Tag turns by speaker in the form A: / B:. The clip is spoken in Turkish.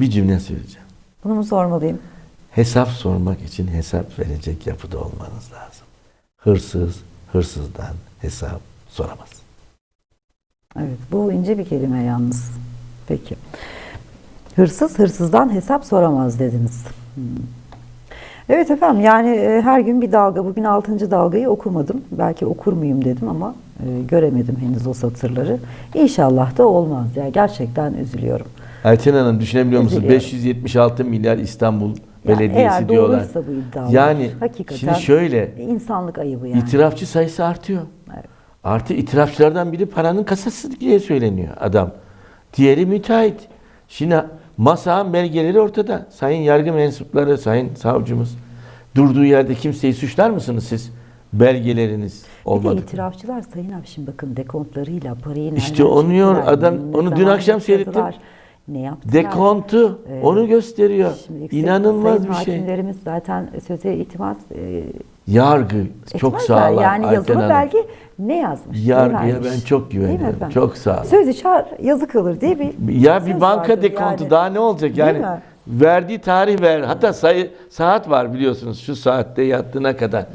A: Bir cümle söyleyeceğim.
B: Bunu mu sormalıyım?
A: Hesap sormak için hesap verecek yapıda olmanız lazım. Hırsız, hırsızdan hesap soramaz.
B: Evet, bu ince bir kelime yalnız. Peki. Hırsız hırsızdan hesap soramaz dediniz. Hmm. Evet efendim yani e, her gün bir dalga. Bugün 6. dalgayı okumadım. Belki okur muyum dedim ama e, göremedim henüz o satırları. İnşallah da olmaz ya. Gerçekten üzülüyorum.
A: Ayten Hanım düşünebiliyor musunuz?
B: Üzülüyorum.
A: 576 milyar İstanbul
B: Yani
A: Belediyesi
B: eğer
A: diyorlar.
B: doğruysa bu iddialar,
A: Yani
B: hakikaten
A: şimdi şöyle
B: insanlık ayıbı yani.
A: itirafçı sayısı artıyor.
B: Evet.
A: Artı itirafçılardan biri paranın kasası diye söyleniyor adam. Diğeri müteahhit. Şimdi masanın belgeleri ortada. Sayın yargı mensupları, sayın savcımız. Durduğu yerde kimseyi suçlar mısınız siz? Belgeleriniz
B: Bir de
A: olmadı.
B: itirafçılar Sayın abi şimdi bakın dekontlarıyla parayı
A: İşte onu yor-
B: çektiler,
A: adam- onu dün akşam seyrettim.
B: Ne yaptılar?
A: Dekontu
B: Evet.
A: onu gösteriyor.
B: Şimdi
A: İnanılmaz bir şey.
B: Hakimlerimiz zaten söze itimat e,
A: Yargı çok
B: etmezler.
A: sağlam.
B: Yani
A: Ayten
B: yazılı
A: Hanım.
B: belge ne yazmış?
A: Yargıya ben çok güveniyorum. Çok sağlam.
B: Söz içer yazı kalır diye bir
A: Ya bir banka dekontu
B: yani.
A: daha ne olacak yani? Verdiği tarih ver. Hatta sayı saat var biliyorsunuz şu saatte yattığına kadar.